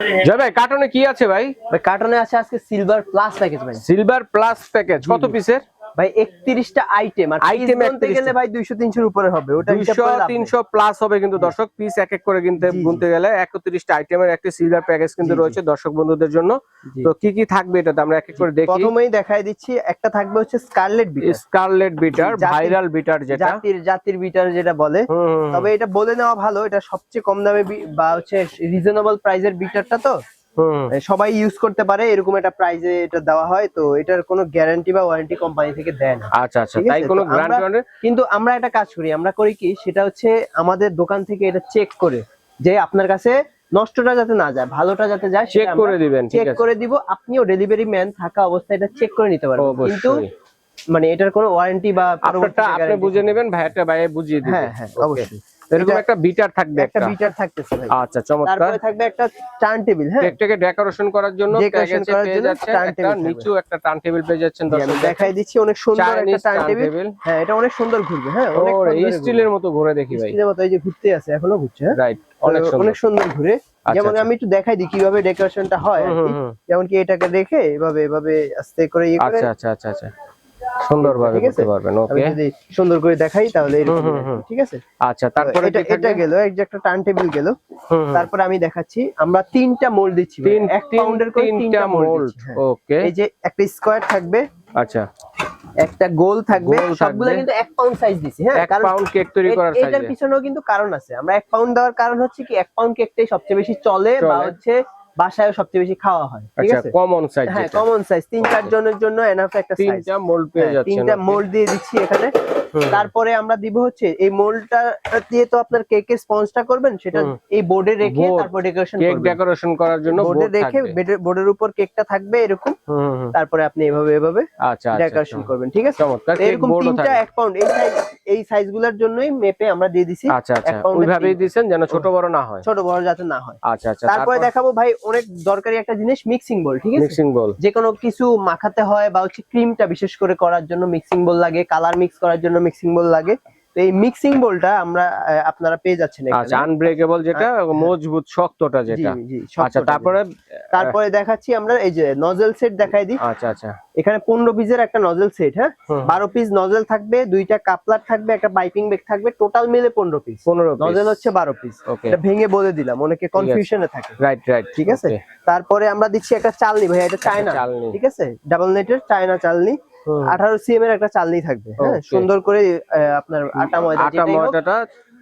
জয় ভাই কার্টনে কি আছে ভাই? ভাই কার্টনে আছে আজকে সিলভার প্লাস প্যাকেজ ভাই। সিলভার প্লাস প্যাকেজ কত পিসের ভাই একত্রিশটা আইটেম আর আইটেম 31 গেলে ভাই দুইশো তিনশোর উপরে হবে ওটা হিসাব দুইশো করে লাভ নেই। তিনশো প্লাস হবে কিন্তু দর্শক পিস এক এক করে কিনতে। গুনতে গেলে একত্রিশটা আইটেমের একটি সিলভার প্যাকেজ কিন্তু। রয়েছে দর্শক বন্ধুদের জন্য। তো কি কি থাকবে এটাতে আমরা এক এক করে দেখি। প্রথমেই দেখাই দিচ্ছি একটা থাকবে হচ্ছে scarlet bitter scarlet bitter viral bitter যেটা। জাতির জাতির বিটার যেটা বলে। তবে এটা বলে নেওয়া ভালো এটা সবচেয়ে কম দামে বি- হচ্ছে রিজনেবল প্রাইজের বিটারটা তো। সবাই ইউজ করতে পারে এরকম একটা প্রাইজে এটা দেওয়া হয় তো এটার কোনো গ্যারান্টি বা ওয়ারেন্টি কোম্পানি থেকে দেয় না। আচ্ছা আচ্ছা তাই কোনো তো কিন্তু আমরা একটা কাজ করি আমরা করি কি সেটা হচ্ছে আমাদের দোকান থেকে এটা চেক করে যে আপনার কাছে নষ্টটা যাতে না যায় ভালোটা যাতে যায় চেক করে দিবেন চেক করে দিব আপনিও ডেলিভারি ম্যান থাকা অবস্থায় এটা চেক করে নিতে পারবেন। কিন্তু মানে এটার কোনো ওয়ারেন্টি বা আপনি বুঝে। নেবেন ভাইয়াটা ভাইয়া বুঝিয়ে দিবেন হ্যাঁ হ্যাঁ অবশ্যই। এরকম একটা বিটার থাকবে একটা বিটার থাকতেছে ভাই। আচ্ছা চমৎকার। তারপরে থাকবে একটা টার্ন টেবিল হ্যাঁ। কেকটাকে ডেকোরেশন করার জন্য প্যাকেজে করার জন্য যাচ্ছেন turn একটা নিচেও একটা টার্ন টেবিল পেয়ে যাচ্ছেন দর্শক দেখাই দিচ্ছি অনেক সুন্দর একটা টার্ন টার্ন টেবিল টেবিল হ্যাঁ এটা অনেক সুন্দর ঘুরবে হ্যাঁ অনেক স্টিলের মতো ঘুরে দেখি ভাই। স্টিলের মতো এই যে ঘুরতে আছে এখনও ঘুরছে হ্যাঁ। রাইট অনেক সুন্দর। অনেক সুন্দর ঘুরে। আচ্ছা, যেমন আচ্ছা। আমি একটু দেখাই দিই কীভাবে ডেকোরেশনটা হয় আর। যেমন কি এটাকে রেখে এভাবে এভাবে আস্তে করে ইয়ে করে। আচ্ছা আচ্ছা আচ্ছা আচ্ছা। সুন্দরভাবে করতে পারবেন ওকে যদি সুন্দর করে দেখাই তাহলে হয়। ঠিক আছে? আচ্ছা তারপরে এটা গেল এই যে একটা টার্ন টেবিল গেল। তারপরে আমি দেখাচ্ছি আমরা তিনটা মোল্ড দিচ্ছি এক পাউন্ডের করে তিনটা মোল্ড ওকে এই যে একটা স্কোয়ার থাকবে আচ্ছা। একটা গোল থাকবে সবগুলো কিন্তু এক পাউন্ড সাইজ দিছি হ্যাঁ। এক কারণ পাউন্ড কেক তৈরি করার এটার পিছনেও কিন্তু কারণ আছে। আমরা এক পাউন্ড দেওয়ার কারণ হচ্ছে কি এক পাউন্ড কেকটাই সবচেয়ে বেশি চলে বা হচ্ছে বাসায় সবচেয়ে বেশি খাওয়া হয় ঠিক আচ্ছা আছে কমন সাইজ হ্যাঁ কমন সাইজ তিন চার জনের জন্য এনাফ একটা সাইজ তিনটা মোল্ড পেয়ে যাচ্ছে তিনটা? মোল্ড দিয়ে দিচ্ছি এখানে। তারপরে আমরা দিব হচ্ছে এই মোল্ডটা দিয়ে তো আপনার কেকের স্পঞ্জটা করবেন সেটা এই বোর্ডে রেখে তারপর ডেকোরেশন কেক ডেকোরেশন করার জন্য বোর্ডে রেখে বোর্ডের উপর কেকটা থাকবে এরকম। তারপরে আপনি এভাবে এভাবে আচ্ছা ডেকোরেশন আচ্ছা। করবেন ঠিক আছে? চমৎকার এরকম তিনটা এক পাউন্ড এই সাইজ এই সাইজগুলোর জন্যই মেপে আমরা দিয়ে দিছি। আচ্ছা আচ্ছা ওইভাবেই। দিছেন যেন ছোট বড় না হয়। ছোট বড় যাতে না হয়। আচ্ছা আচ্ছা তারপরে? দেখাবো ভাই অনেক দরকারি একটা জিনিস মিক্সিং বল ঠিক আছে? মিক্সিং বল যে কোনো কিছু মাখাতে হয় বা হচ্ছে ক্রিমটা বিশেষ করে করার জন্য মিক্সিং বল লাগে কালার মিক্স করার জন্য মিক্সিং বোল লাগে। তো এই মিক্সিং বোলটা আমরা আপনারা পেয়ে যাচ্ছেন এখানে। আচ্ছা আনব্রেকেবল যেটা মজবুত শক্তটা যেটা। আচ্ছা তারপরে তারপরে দেখাচ্ছি আমরা এই যে নজেল সেট দেখাই দিই। আচ্ছা আচ্ছা। এখানে পনেরো পিসের একটা নজেল সেট হ্যাঁ? হুম। বারো পিস নজেল থাকবে দুইটা কাপলার থাকবে একটা পাইপিং ব্যাগ থাকবে টোটাল মিলে পনেরো পিস পনেরো নজেল হচ্ছে বারো পিস ওকে এটা ভেঙে বলে দিলাম অনেকে কনফিউশনে থাকে। রাইট রাইট ঠিক আছে? তারপরে আমরা দিচ্ছি একটা চালনি ভাই এটা চায়না। চালনি। ঠিক আছে? ডাবল নেটের চায়না চালনি। আঠারো সিএম এর একটা চালনি থাকবে হ্যাঁ? সুন্দর করে আপনার আটা ময়দা আটা ময়দাটা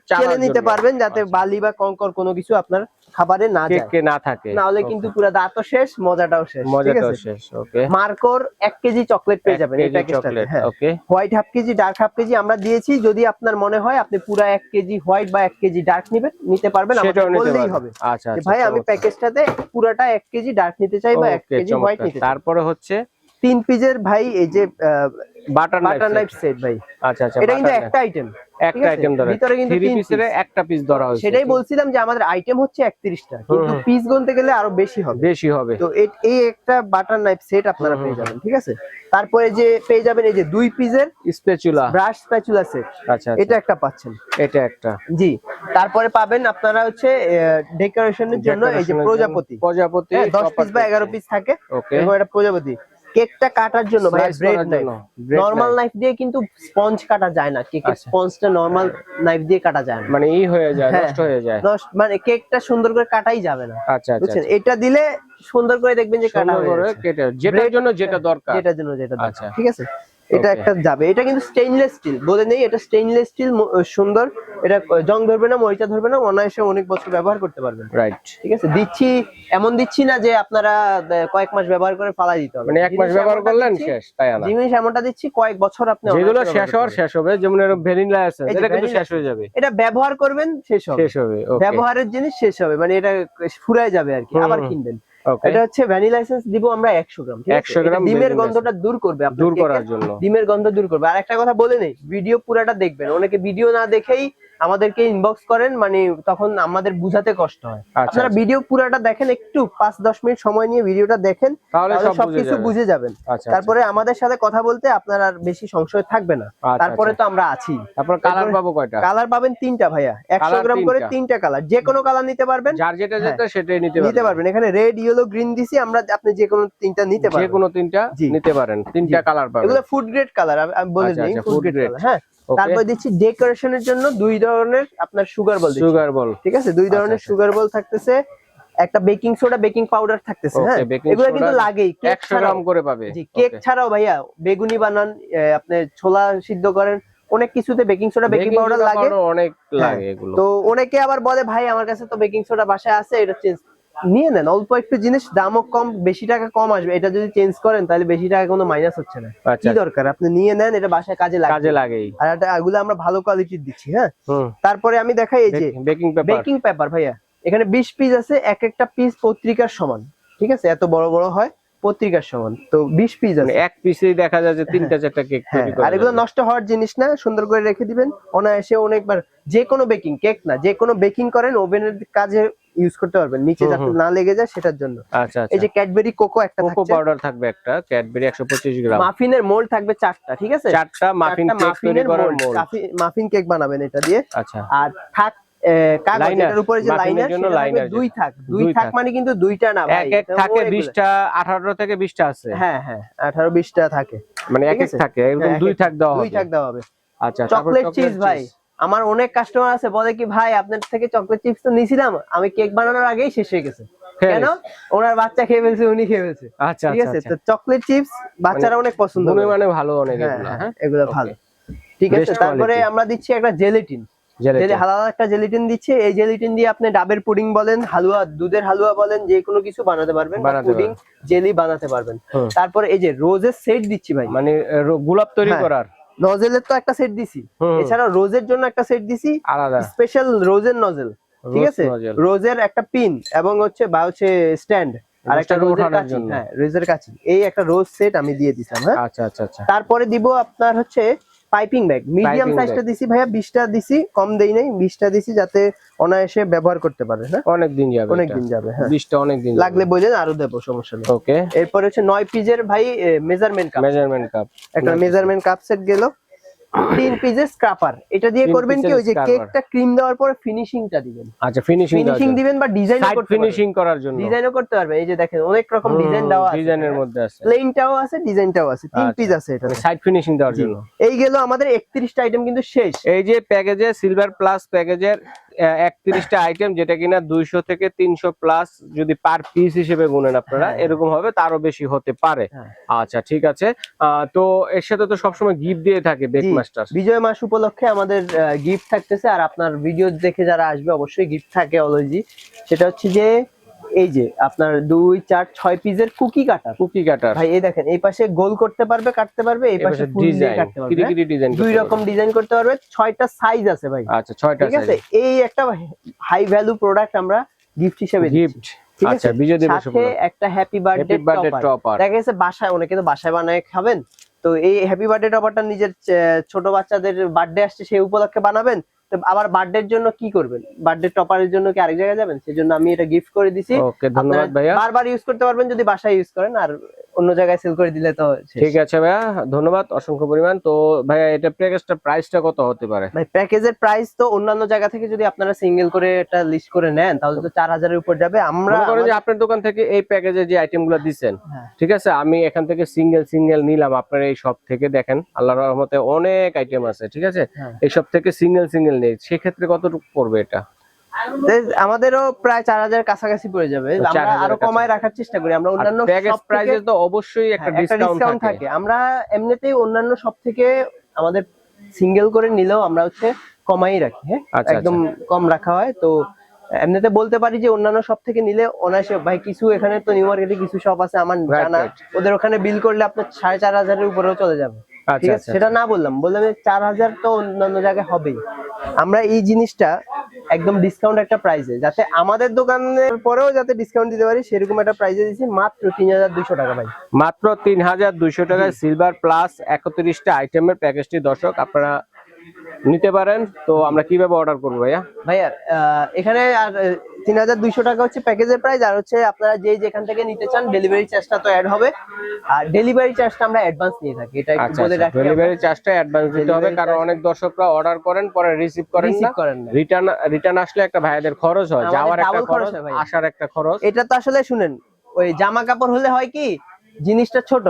চেলে নিতে পারবেন যাতে আচ্ছা। বালি বা কঙ্কর কোনো কিছু আপনার খাবারে না যায়। না থাকে। না হলে কিন্তু পুরো দাঁতও শেষ মজাটাও শেষ মজাটাও শেষ ওকে মার্কর এক কেজি চকলেট পেয়ে যাবেন প্যাকেজটাতে চকলেট হ্যাঁ। Okay white half KG dark half KG আমরা দিয়েছি যদি আপনার মনে হয় আপনি পুরো এক কেজি হোয়াইট বা এক কেজি ডার্ক নিবেন নিতে পারবেন নিতে বললেই হবে। আচ্ছা আচ্ছা ভাই আমি প্যাকেজটাতে পুরাটা এক কেজি ডার্ক নিতে চাই বা এক কেজি হোয়াইট নিতে তারপরে হচ্ছে তিন পিসের ভাই এই যে বাটার বাটার নাইফ সেট ভাই। আচ্ছা আচ্ছা এটা কিন্তু একটা আইটেম একটা আইটেম ধরে ভিতরে কিন্তু থ্রি তিন পিসের একটা পিস ধরা হয়েছে। সেটাই বলছিলাম যে আমাদের আইটেম হচ্ছে একত্রিশটা। কিন্তু পিস গুনতে গেলে আরও বেশি হবে। বেশি হবে। তো এই একটা বাটার নাইফ সেট আপনারা পেয়ে যাবেন ঠিক আছে? তারপরে যে পেয়ে যাবেন এই যে দুই পিসের স্প্যাচুলা ব্রাশ স্প্যাচুলা সেট আচ্ছা এটা একটা পাচ্ছেন। এটা একটা। জি। তারপরে পাবেন আপনারা হচ্ছে ডেকোরেশনের জন্য এই যে প্রজাপতি। প্রজাপতি হ্যাঁ, দশ পিস বা এগারো পিস থাকে। ওকে একটা প্রজাপতি। কেকটা কাটার জন্য ভাই ব্রেড নাই নাইফ নরমাল নাইফ দিয়ে কিন্তু স্পঞ্জ কাটা যায় না কেকের আচ্ছা। স্পঞ্জটা নরমাল নাইফ দিয়ে কাটা যায় না। মানে ই হয়ে যায় হ্যাঁ, নষ্ট হয়ে যায়। নষ্ট- মানে কেকটা সুন্দর করে কাটাই যাবে না। আচ্ছা আচ্ছা বুঝছেন? এটা দিলে সুন্দর করে দেখবেন যে কাটা হয়ে যেটার জন্য যেটা দরকার। যেটার জন্য যেটা দরকার, আচ্ছা। ঠিক আছে? এটা একটা যাবে। এটা কিন্তু স্টেইনলেস স্টিল বলে নেই এটা স্টেইনলেস স্টিল সুন্দর। এটা জং ধরবে না মরিচা ধরবে না অনায়াসে অনেক বছর ব্যবহার করতে পারবেন রাইট ঠিক আছে? দিচ্ছি এমন দিচ্ছি না যে আপনারা কয়েক মাস ব্যবহার করে ফালাই দিতে হবে। মানে এক মাস ব্যবহার করলেন শেষ তাই না? জিনিস এমনটা দিচ্ছি কয়েক বছর আপনি যেগুলো শেষ হওয়ার শেষ হবে যেমন এরকম ভ্যানিলা এই এটা কিন্তু শেষ হয়ে যাবে। এটা ব্যবহার করবেন শেষ হবে। শেষ হবে ব্যবহারের জিনিস শেষ হবে মানে এটা ফুরায় যাবে আর কি আবার কিনবেন। এটা হচ্ছে ভ্যানিলা এসেন্স দিব আমরা একশো গ্রাম ঠিক আছে? 100 গ্রাম ডিমের গন্ধটা দূর করবে দূর করার জন্য। ডিমের গন্ধ দূর করবে। আর একটা কথা বলে নেই ভিডিও পুরাটা দেখবেন। অনেকে ভিডিও না দেখেই আমাদেরকে ইনবক্স করেন মানে তখন আমাদের বুঝাতে কষ্ট হয়। আচ্ছা, আপনারা আচ্ছা। ভিডিও পুরাটা দেখেন একটু পাঁচ দশ মিনিট সময় নিয়ে ভিডিওটা দেখেন তাহলে সবকিছু বুঝে যাবেন। আচ্ছা তারপরে আমাদের সাথে কথা বলতে আপনার আর বেশি সংশয় থাকবে না। তারপরে। তো আমরা আছি। তারপর কালার পাবো কয়টা? কালার পাবেন তিনটা ভাইয়া। একশো গ্রাম করে তিনটা। কালার যে কোনো কালার নিতে পারবেন। যার যেটা যেটা সেটাই নিতে নিতে পারবেন। এখানে রেড ইয়েলো গ্রিন দিছি আমরা আপনি যে কোনো তিনটা নিতে পারেন যে কোনো তিনটা নিতে পারেন। তিনটা কালার পাবেন। এগুলো ফুড গ্রেড কালার আমি বলে দিই ফুড গ্রেড হ্যাঁ. তারপর দিচ্ছি ডেকোরেশনের জন্য দুই ধরনের আপনার সুগার বল সুগার বল ঠিক আছে? দুই ধরনের আচ্ছা। সুগার বল থাকতেছে একটা বেকিং সোডা বেকিং পাউডার থাকতেছে হ্যাঁ? এগুলো কিন্তু লাগেই কেক গ্রাম করে পাবে। জি কেক ছাড়াও ভাইয়া বেগুনি বানান আপনি ছোলা সিদ্ধ করেন অনেক কিছুতে বেকিং সোডা বেকিং পাউডার লাগে। অনেক হ্যাঁ, লাগে এগুলো। তো অনেকে আবার বলে ভাই আমার কাছে তো বেকিং সোডা বাসায় আছে এটা চেঞ্জ নিয়ে নেন। অল্প একটু জিনিস দামও কম বেশি টাকা কম আসবে। এটা যদি চেঞ্জ করেন তাহলে বেশি টাকা কোনো মাইনাস হচ্ছে না। আচ্ছা। কি দরকার? আপনি নিয়ে নেন এটা বাসায় কাজে লাগে। কাজে লাগে আর এটা এগুলো আমরা ভালো কোয়ালিটির দিচ্ছি হ্যাঁ? তারপরে আমি দেখাই এই যে বেকিং পেপার বেকিং পেপার ভাইয়া। এখানে বিশ পিস আছে এক একটা পিস পত্রিকার সমান। ঠিক আছে? এত বড় বড় হয় পত্রিকার সমান। তো বিশ পিস মানে আছে। এক পিসেই দেখা যায় যে তিনটা চারটা কেক হ্যাঁ। তৈরি করা আর এগুলো নষ্ট হওয়ার জিনিস না সুন্দর করে রেখে দিবেন। অনায়াসে অনেকবার যে কোনো বেকিং কেক না যে কোনো বেকিং করেন ওভেনের কাজে ইউজ করতে পারবেন। নিচে যাতে না লেগে যায় সেটার জন্য। আচ্ছা এই যে আচ্ছা ক্যাডবেরি কোকো একটা কোকো পাউডার থাকবে একটা ক্যাডবেরি একশো পঁচিশ গ্রাম। মাফিনের মোল্ড থাকবে চারটা ঠিক আছে? চারটা মাফিন কেক তৈরি মাফিনের করার মোল্ড মাফিন কেক বানাবেন এটা দিয়ে। আচ্ছা। আর থাক উপরে যে লাইনার জন্য দুই থাক। দুই থাক। মানে কিন্তু দুইটা না এক এক থাকে অনেকগুলো। বিশটা আঠারো থেকে বিশটা আছে। হ্যাঁ হ্যাঁ আঠারো বিশটা থাকে। মানে এক এক থাকে এরকম হ্যাঁ, দুই থাক দেওয়া দুই হবে। থাক দেওয়া হবে। আচ্ছা চকলেট চিজ ভাই। আমার অনেক কাস্টমার আছে বলে কি ভাই আপনার থেকে চকলেট চিপস তো নিছিলাম আমি কেক বানানোর আগেই শেষ হয়ে গেছে। হ্যাঁ। কেন? ওনার বাচ্চা খেয়ে ফেলছে উনি খেয়ে ফেলছে। আচ্ছা ঠিক আচ্ছা আছে? তো চকলেট চিপস বাচ্চারা অনেক পছন্দ করে। মানে ভালো অনেক হ্যাঁ, এগুলো হ্যাঁ, এগুলো ভালো। ঠিক আছে তারপরে আমরা দিচ্ছি একটা জেলেটিন। হালাল একটা জেলিটিন দিচ্ছে এই জেলিটিন দিয়ে আপনি ডাবের পুডিং বলেন হালুয়া দুধের হালুয়া বলেন যে কোনো কিছু বানাতে পারবেন পুডিং জেলি বানাতে পারবেন। তারপরে এই যে রোজের সেট দিচ্ছি ভাই। মানে গোলাপ তৈরি। করার। নজেলের তো একটা সেট দিছি। এছাড়া রোজের জন্য একটা সেট দিছি। স্পেশাল রোজের নজেল ঠিক আছে? রোজের একটা পিন এবং হচ্ছে বা হচ্ছে স্ট্যান্ড আর একটা রোজ রোজের কাছে কাছি হ্যাঁ রোজের কাছি এই একটা রোজ সেট আমি দিয়ে দিতাম হ্যাঁ? আচ্ছা আচ্ছা আচ্ছা। তারপরে দিব আপনার হচ্ছে পাইপিং ব্যাগ। মিডিয়াম সাইজটা দিছি ভাইয়া বিশটা দিছি কম দেই নাই বিশটা দিছি যাতে অনায়াসে ব্যবহার করতে পারে হ্যাঁ অনেক দিন যাবে অনেক দিন যাবে হ্যাঁ। বিশটা অনেক দিন লাগলে বললেন আরও দেবো সমস্যা নেই। ওকে এরপরে হচ্ছে নয় পিজের ভাই মেজারমেন্ট কাপ মেজারমেন্ট কাপ একটা মেজারমেন্ট কাপ সেট গেল। তিন পিসের স্ক্রাপার এটা দিয়ে করবেন কি ওই যে কেকটা ক্রিম দেওয়ার পরে ফিনিশিংটা দিবেন। আচ্ছা ফিনিশিং ফিনিশিং দিবেন বা ডিজাইন করতে ফিনিশিং করার জন্য। ডিজাইনও করতে পারবে এই যে দেখেন অনেক রকম ডিজাইন দেওয়া আছে। ডিজাইনের মধ্যে আছে। প্লেনটাও আছে ডিজাইনটাও আছে। তিন আচ্ছা। পিস আছে এটা। সাইড ফিনিশিং দেওয়ার জন্য। এই গেল আমাদের 31টা আইটেম কিন্তু শেষ। এই যে প্যাকেজে সিলভার প্লাস প্যাকেজের একত্রিশটা আইটেম যেটা কিনা দুইশো থেকে তিনশো প্লাস যদি পার পিস হিসেবে গুনেন আপনারা হ্যাঁ। এরকম হবে তারও বেশি হতে পারে। হ্যাঁ। আচ্ছা ঠিক আছে। আহ, তো এর সাথে তো সবসময় গিফট দিয়ে থাকে বেক মাস্টার বিজয় মাস উপলক্ষে আমাদের গিফট থাকতেছে আর আপনার ভিডিও দেখে যারা আসবে অবশ্যই গিফট থাকে অলরেডি। সেটা হচ্ছে যে এই যে আপনার দুই চার ছয় পিসের কুকি কাটার কুকি কাটার ভাই এই দেখেন এই পাশে গোল করতে পারবে কাটতে পারবে এই পাশে ফুল দিয়ে কাটতে পারবে। কিরি? কিরি ডিজাইন দুই রকম ডিজাইন করতে পারবে ছয়টা সাইজ আছে ভাই। আচ্ছা ছয়টা ঠিক আছে? এই একটা হাই ভ্যালু প্রোডাক্ট আমরা গিফট হিসেবে গিফট আচ্ছা আছে? বিজয় দিবস একটা হ্যাপি বার্থডে টপার দেখা গেছে বাসায় অনেকে তো বাসায় বানায় খাবেন। তো এই হ্যাপি বার্থডে টপারটা নিজের ছোট বাচ্চাদের বার্থডে আসছে সেই উপলক্ষে বানাবেন। তো আবার বার্থডের জন্য কি করবেন? বার্থডে টপারের জন্য কি আরেক জায়গায় যাবেন? সেজন্য আমি এটা গিফট করে দিছি। ওকে ধন্যবাদ ভাইয়া। বারবার ইউজ করতে পারবেন যদি বাসায় ইউজ করেন আর অন্য জায়গায় সেল করে দিলে তো ঠিক আছে ভাইয়া ধন্যবাদ অসংখ্য পরিমাণ। তো ভাইয়া এটা প্যাকেজটা প্রাইসটা কত হতে পারে? ভাই প্যাকেজের প্রাইস তো অন্যান্য জায়গা থেকে যদি আপনারা সিঙ্গেল করে একটা লিস্ট করে নেন তাহলে তো চার হাজারের উপর যাবে। আমরা মনে করেন যে আপনার দোকান থেকে এই প্যাকেজে যে আইটেমগুলো দিচ্ছেন হ্যাঁ। ঠিক আছে? আমি এখান থেকে সিঙ্গেল সিঙ্গেল নিলাম। আপনার এই সব থেকে দেখেন আল্লাহর রহমতে অনেক আইটেম আছে ঠিক আছে? হ্যাঁ। এই সব থেকে সিঙ্গেল সিঙ্গেল নেই সেক্ষেত্রে কতটুকু পড়বে এটা? আমাদেরও প্রায় চার হাজার কাছাকাছি পড়ে যাবে। আমরা আরও কমায় রাখার চেষ্টা করি। আমরা অন্যান্য প্রাইসে তো অবশ্যই একটা হ্যাঁ, ডিসকাউন্ট ডিসকাউন্ট থাকে। আমরা এমনিতেই অন্যান্য সব থেকে আমাদের সিঙ্গেল করে নিলেও আমরা হচ্ছে কমাই রাখি হ্যাঁ? আচ্ছা, একদম কম রাখা হয়। তো এমনিতে বলতে পারি যে অন্যান্য সব থেকে নিলে অনায়াসে ভাই কিছু এখানে তো নিউ মার্কেটে কিছু শপ আছে আমার জানা। ওদের ওখানে বিল করলে আপনার সাড়ে চার হাজারের উপরেও চলে যাবে। ঠিক আচ্ছা আছে? আচ্ছা সেটা না বললাম বললাম চার হাজার তো অন্যান্য জায়গায় হবেই। আমরা এই জিনিসটা একদম ডিসকাউন্ট একটা প্রাইসে যাতে আমাদের দোকানের পরেও যাতে ডিসকাউন্ট দিতে পারি সেরকম একটা প্রাইসে দিচ্ছি মাত্র তিন হাজার দুশো টাকা ভাই। মাত্র তিন হাজার দুইশো টাকায় সিলভার প্লাস একত্রিশটা আইটেমের প্যাকেজটি দর্শক আপনারা নিতে পারেন তো আমরা কীভাবে অর্ডার করব ভাইয়া? ভাইয়া এখানে আর তিন হাজার দুইশো টাকা হচ্ছে প্যাকেজের প্রাইস আর হচ্ছে আপনারা যে যেখান থেকে নিতে চান ডেলিভারি চার্জটা তো অ্যাড হবে। আর ডেলিভারি চার্জটা আমরা অ্যাডভান্স নিয়ে থাকি এটা একটু আচ্ছা বলে রাখি ডেলিভারি চার্জটা অ্যাডভান্স দিতে হবে কারণ অনেক দর্শকরা অর্ডার করেন পরে রিসিভ করেন না। রিটার্ন রিটার্ন আসলে একটা ভাইয়াদের খরচ হয় যাওয়ার একটা খরচ আসার একটা খরচ। এটা তো আসলে শুনেন ওই জামা কাপড় হলে হয় কি জিনিসটা ছোট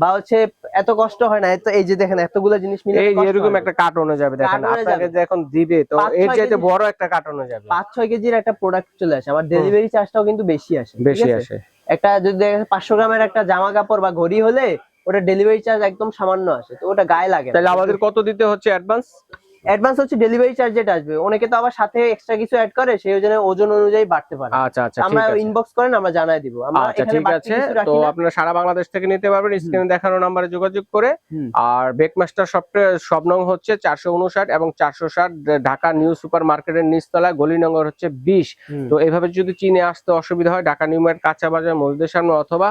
বা হচ্ছে এত কষ্ট হয় না তো এই যে দেখেন এতগুলো জিনিস মিলে এই এরকম একটা কার্টনে যাবে দেখেন আপনাকে। যখন দিবে তো এর চাইতে বড় একটা কার্টনে যাবে। পাঁচ ছয় কেজির একটা প্রোডাক্ট চলে আসে আমার ডেলিভারি চার্জটাও কিন্তু বেশি আসে বেশি আসে। একটা যদি দেখেন পাঁচশো গ্রামের একটা জামা কাপড় বা ঘড়ি হলে ওটা ডেলিভারি চার্জ একদম সামান্য আসে তো ওটা গায়ে লাগে তাহলে আমাদের কত দিতে হচ্ছে অ্যাডভান্স অ্যাডভান্স হচ্ছে ডেলিভারি চার্জ যেটা আসবে। অনেকে তো আবার সাথে এক্সট্রা কিছু অ্যাড করে সেই জন্য ওজন অনুযায়ী বাড়তে পারে। আচ্ছা আচ্ছা আমরা ইনবক্স করেন আমরা জানাই দিব। আমরা আচ্ছা ঠিক আছে। তো আপনারা সারা বাংলাদেশ থেকে নিতে পারবেন। স্ক্রিনে দেখানো নাম্বারে যোগাযোগ করে। আর বেকমাস্টার সফটওয়্যার সব নং হচ্ছে চারশো উনষাট এবং চারশো ষাট ঢাকা নিউ সুপার মার্কেটের নিচতলা গলি নম্বর হচ্ছে বিশ। তো এভাবে যদি চিনে আসতে অসুবিধা হয় ঢাকা নিউ মার্কেট কাঁচা বাজার মসজিদের সামনে অথবা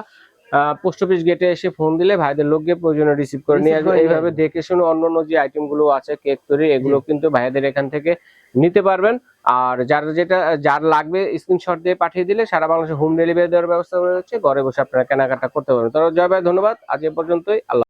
পোস্ট অফিস গেটে এসে ফোন দিলে ভাইদের লোক গিয়ে প্রয়োজনে রিসিভ করে নিয়ে আসবে। এইভাবে দেখে শুনে অন্য অন্য যে আইটেমগুলো আছে কেক তৈরি এগুলো কিন্তু ভাইদের এখান থেকে নিতে পারবেন। আর যার যেটা যার লাগবে স্ক্রিনশট দিয়ে পাঠিয়ে দিলে সারা বাংলাদেশে হোম ডেলিভারি দেওয়ার ব্যবস্থা রয়েছে ঘরে বসে আপনারা কেনাকাটা করতে পারবেন। তো জয় ভাই ধন্যবাদ। আজ এ পর্যন্তই। আল্লাহ